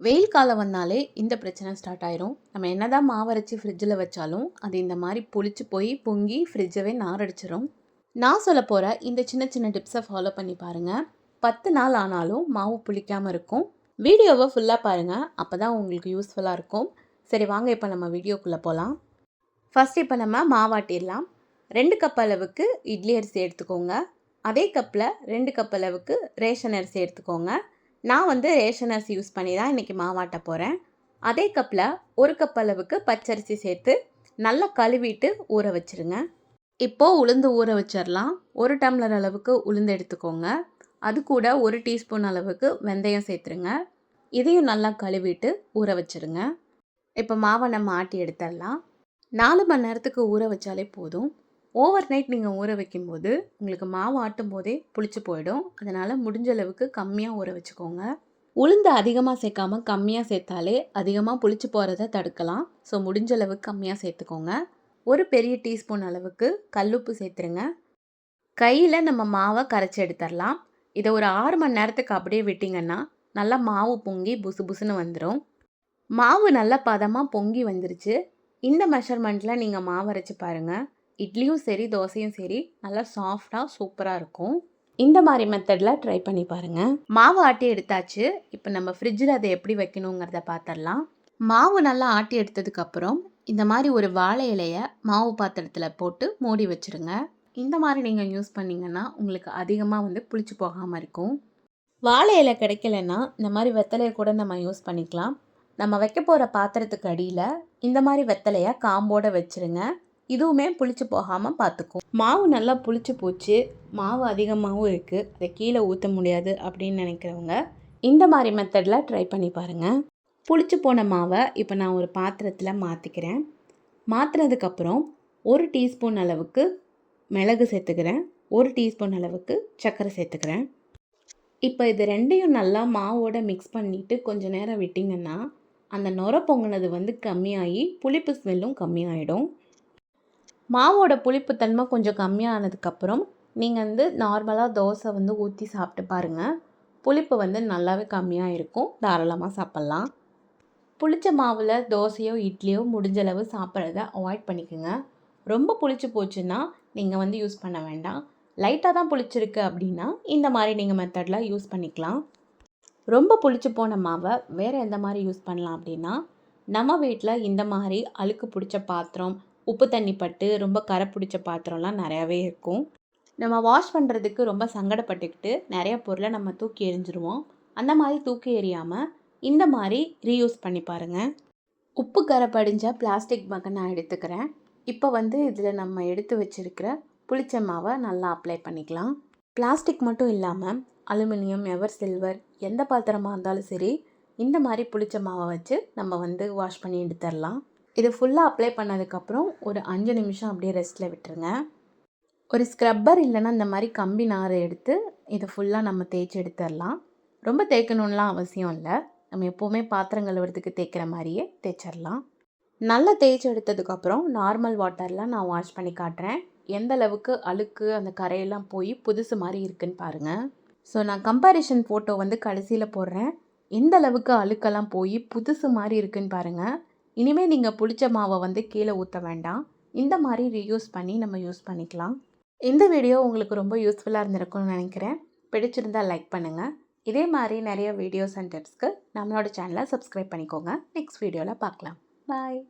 வெயில் காலம் வந்தாலே இந்த பிரச்சனை ஸ்டார்ட் ஆயிரும். நம்ம என்னதான் மாவு அரைச்சி ஃப்ரிட்ஜில் வச்சாலும் அது இந்த மாதிரி புளிச்சு போய் பொங்கி ஃப்ரிட்ஜவே நாரடிச்சிரும். நான் சொல்ல போகிற இந்த சின்ன சின்ன டிப்ஸை ஃபாலோ பண்ணி பாருங்கள் பத்து நாள் ஆனாலும் மாவு புளிக்காமல் இருக்கும். வீடியோவை ஃபுல்லாக பாருங்கள் அப்போ தான் உங்களுக்கு யூஸ்ஃபுல்லாக இருக்கும். சரி வாங்க இப்போ நம்ம வீடியோக்குள்ளே போகலாம் ஃபஸ்ட் இப்போ நம்ம மாவாட்டிடலாம் ரெண்டு கப் அளவுக்கு இட்லி அரிசி எடுத்துக்கோங்க. அதே கப்பில் ரெண்டு கப் அளவுக்கு ரேஷன் அரிசி எடுத்துக்கோங்க. நான் வந்து ரேஷன் அரிசி யூஸ் பண்ணி தான் இன்றைக்கி மாவாட்ட போகிறேன் அதே கப்பில் ஒரு கப் அளவுக்கு பச்சரிசி சேர்த்து நல்லா கழுவிட்டு ஊற வச்சுருங்க. இப்போது உளுந்து ஊற வச்சிடலாம் ஒரு டம்ளர் அளவுக்கு உளுந்து எடுத்துக்கோங்க. அது கூட ஒரு டீஸ்பூன் அளவுக்கு வெந்தயம் சேர்த்துருங்க. இதையும் நல்லா கழுவிட்டு ஊற வச்சுருங்க. இப்போ மாவை நம்ம ஆட்டி எடுத்துடலாம் நாலு மணி நேரத்துக்கு ஊற வச்சாலே போதும். ஓவர் நைட் நீங்கள் ஊற வைக்கும்போது உங்களுக்கு மாவு ஆட்டும் போதே புளிச்சு போயிடும். அதனால் முடிஞ்ச அளவுக்கு கம்மியாக ஊற வச்சுக்கோங்க. உளுந்து அதிகமாக சேர்க்காம கம்மியாக சேர்த்தாலே அதிகமாக புளிச்சு போகிறத தடுக்கலாம். ஸோ முடிஞ்ச அளவுக்கு கம்மியாக சேர்த்துக்கோங்க. ஒரு பெரிய டீஸ்பூன் அளவுக்கு கல்லுப்பு சேர்த்துருங்க. கையில் நம்ம மாவை கரைச்சி எடுத்துடலாம் இதை ஒரு ஆறு மணி நேரத்துக்கு அப்படியே விட்டிங்கன்னா நல்லா மாவு பொங்கி புசு புசுன்னு வந்துடும் மாவு நல்லா பதமாக பொங்கி வந்துருச்சு. இந்த மெஷர்மெண்ட்டில் நீங்கள் மாவு அரைச்சி பாருங்கள் இட்லியும் சரி தோசையும் சரி நல்லா சாஃப்டாக சூப்பராக இருக்கும். இந்த மாதிரி மெத்தடில் ட்ரை பண்ணி பாருங்கள் மாவு ஆட்டி எடுத்தாச்சு. இப்போ நம்ம ஃப்ரிட்ஜில் அதை எப்படி வைக்கணுங்கிறத பார்த்துடலாம் மாவு நல்லா ஆட்டி எடுத்ததுக்கப்புறம் இந்த மாதிரி ஒரு வாழை இலையை மாவு பாத்திரத்தில் போட்டு மூடி வச்சுருங்க. இந்த மாதிரி நீங்கள் யூஸ் பண்ணிங்கன்னா உங்களுக்கு அதிகமாக வந்து புளிச்சு போகாமல் இருக்கும். வாழை இலை கிடைக்கலன்னா இந்த மாதிரி வெத்தலையை கூட நம்ம யூஸ் பண்ணிக்கலாம். நம்ம வைக்க போகிற பாத்திரத்துக்கு அடியில் இந்த மாதிரி வெத்தலையை காம்போட வச்சுருங்க. இதுவுமே புளிச்சு போகாமல் பார்த்துக்கும் மாவு நல்லா புளிச்சு போச்சு. மாவு அதிகமாகவும் இருக்குது அதை கீழே ஊற்ற முடியாது அப்படின்னு நினைக்கிறவங்க இந்த மாதிரி மெத்தடில் ட்ரை பண்ணி பாருங்கள் புளிச்சு போன மாவை இப்போ நான் ஒரு பாத்திரத்தில் மாற்றிக்கிறேன் மாற்றினதுக்கப்புறம் ஒரு டீஸ்பூன் அளவுக்கு மிளகு சேர்த்துக்கிறேன். ஒரு டீஸ்பூன் அளவுக்கு சர்க்கரை சேர்த்துக்கிறேன். இப்போ இது ரெண்டையும் நல்லா மாவோட மிக்ஸ் பண்ணிவிட்டு கொஞ்சம் நேரம் விட்டிங்கன்னா அந்த நுர பொங்கினது வந்து கம்மியாகி புளிப்பு ஸ்மெல்லும் கம்மியாயிடும். மாவோட புளிப்புத்தன்மை கொஞ்சம் கம்மியானதுக்கப்புறம் நீங்கள் வந்து நார்மலாக தோசை வந்து ஊற்றி சாப்பிட்டு பாருங்கள் புளிப்பு வந்து நல்லாவே கம்மியாக இருக்கும். தாராளமாக சாப்பிட்லாம். புளிச்ச மாவில் தோசையோ இட்லியோ முடிஞ்சளவு சாப்பிட்றத அவாய்ட் பண்ணிக்கோங்க. ரொம்ப புளிச்சு போச்சுன்னா நீங்கள் வந்து யூஸ் பண்ண வேண்டாம். லைட்டாக தான் புளிச்சிருக்கு அப்படின்னா இந்த மாதிரி நீங்கள் மெத்தடில் யூஸ் பண்ணிக்கலாம். ரொம்ப புளிச்சு போன மாவை வேறு எந்த மாதிரி யூஸ் பண்ணலாம் அப்படின்னா நம்ம வீட்டில் இந்த மாதிரி அழுக்கு பிடிச்ச பாத்திரம் உப்பு தண்ணி பட்டு ரொம்ப கரை பிடிச்ச பாத்திரம்லாம் நிறையாவே இருக்கும். நம்ம வாஷ் பண்ணுறதுக்கு ரொம்ப சங்கடப்பட்டுக்கிட்டு நிறைய பொருளை நம்ம தூக்கி எறிஞ்சிருவோம். அந்த மாதிரி தூக்கி எறியாமல் இந்த மாதிரி ரீயூஸ் பண்ணி பாருங்கள் உப்பு கரை படிஞ்ச பிளாஸ்டிக் மகை நான் எடுத்துக்கிறேன். இப்போ வந்து இதில் நம்ம எடுத்து வச்சுருக்கிற புளிச்ச மாவை நல்லா அப்ளை பண்ணிக்கலாம். பிளாஸ்டிக் மட்டும் இல்லாமல் அலுமினியம் எவர் சில்வர் எந்த பாத்திரமாக இருந்தாலும் சரி இந்த மாதிரி புளிச்ச மாவை வச்சு நம்ம வந்து வாஷ் பண்ணி எடுத்துடலாம். இது ஃபுல்லாக அப்ளை பண்ணதுக்கப்புறம் ஒரு அஞ்சு நிமிஷம் அப்படியே ரெஸ்ட்டில் விட்டுருங்க. ஒரு ஸ்க்ரப்பர் இல்லைன்னா இந்த மாதிரி கம்பி நாரை எடுத்து இதை ஃபுல்லாக நம்ம தேய்ச்சி எடுத்துடலாம். ரொம்ப தேய்க்கணும்லாம் அவசியம் இல்லை. நம்ம எப்போவுமே பாத்திரம் கழுவுறதுக்கு தேய்க்கிற மாதிரியே தேய்ச்சிடலாம். நல்லா தேய்ச்சி எடுத்ததுக்கப்புறம் நார்மல் வாட்டரில் நான் வாஷ் பண்ணி காட்டுறேன். எந்த அளவுக்கு அழுக்கு அந்த கரையெல்லாம் போய் புதுசு மாதிரி இருக்குன்னு பாருங்கள் ஸோ நான் கம்பாரிஷன் ஃபோட்டோ வந்து கடைசியில் போடுறேன். எந்த அளவுக்கு அழுக்கெல்லாம் போய் புதுசு மாதிரி இருக்குன்னு பாருங்கள் இனிமேல் நீங்கள் புளிச்ச மாவை வந்து கீழே ஊற்ற வேண்டாம். இந்த மாதிரி ரீயூஸ் பண்ணி நம்ம யூஸ் பண்ணிக்கலாம். இந்த வீடியோ உங்களுக்கு ரொம்ப யூஸ்ஃபுல்லாக இருந்திருக்கும்னு நினைக்கிறேன். பிடிச்சிருந்தால் லைக் பண்ணுங்கள் இதே மாதிரி நிறைய வீடியோஸ் அண்ட் டிப்ஸ்க்கு நம்மளோட சேனலை சப்ஸ்கிரைப் பண்ணிக்கோங்க. நெக்ஸ்ட் வீடியோவில் பார்க்கலாம். பாய்